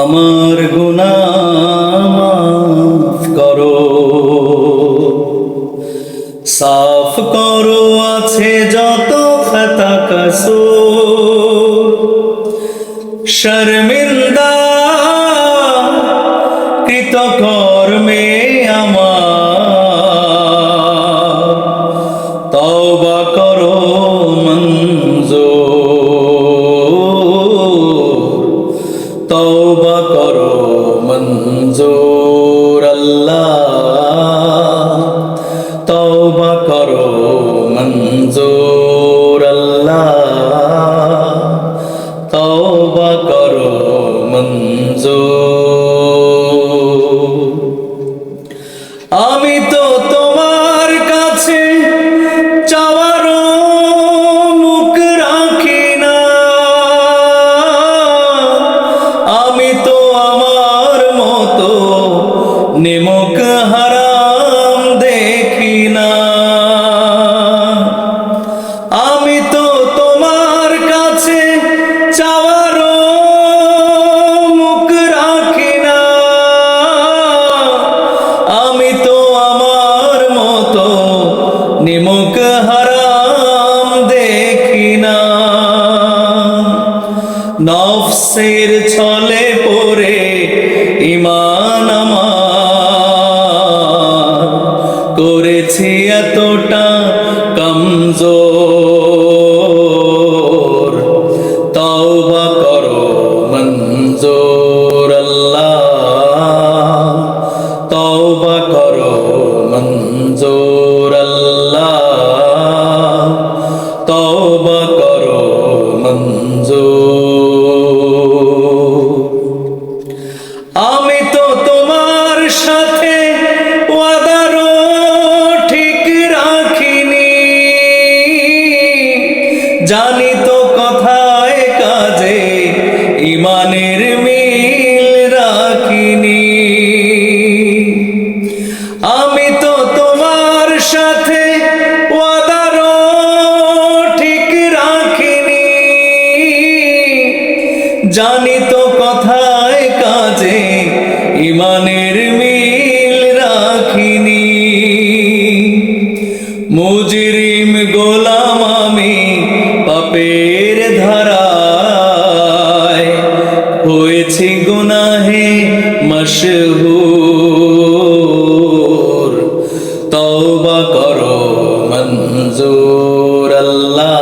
আমার মাফ করো। সাফ করো আছে যত খাতা কসো শর্মিন্দা কৃত কর্মে আমার। তওবা করো তওবা করো মঞ্জুর আল্লাহ। তওবা করো মঞ্জুর আল্লাহ। তওবা করো মঞ্জুর নিমক হারাম দেখি না। নফসের ছলে পড়ে ইমান আমার। করেছি এতটা কমজোর। তওবা করো, মঞ্জুর আল্লাহ। জানি তো কথায় কাজে, ইমানের মিল রাখিনি। আমি তো তোমার সাথে ঠিক রাখিনি। জানি তো কথায় কাজে, ইমানের মিল রাখিনি। মুজরিম গোলাম হয়েছি গুনাহে মশহুর। তওবা করো মঞ্জুর আল্লাহ।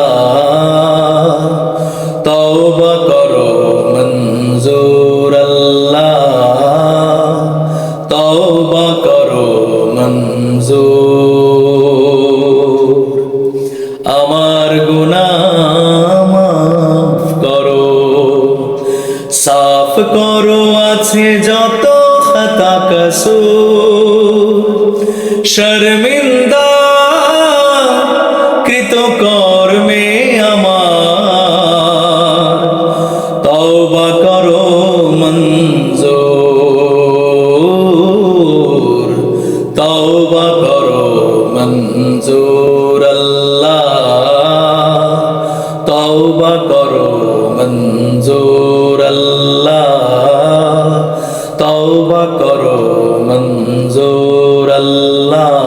করো আছে যত খতা কসু শর্মিন্দা কৃত কর্মে আমার। তওবা করো মঞ্জোর। তওবা করো মঞ্জুর আল্লাহ। তওবা করো মঞ্জোর। তবা করো মঞ্জোর আল্লাহ।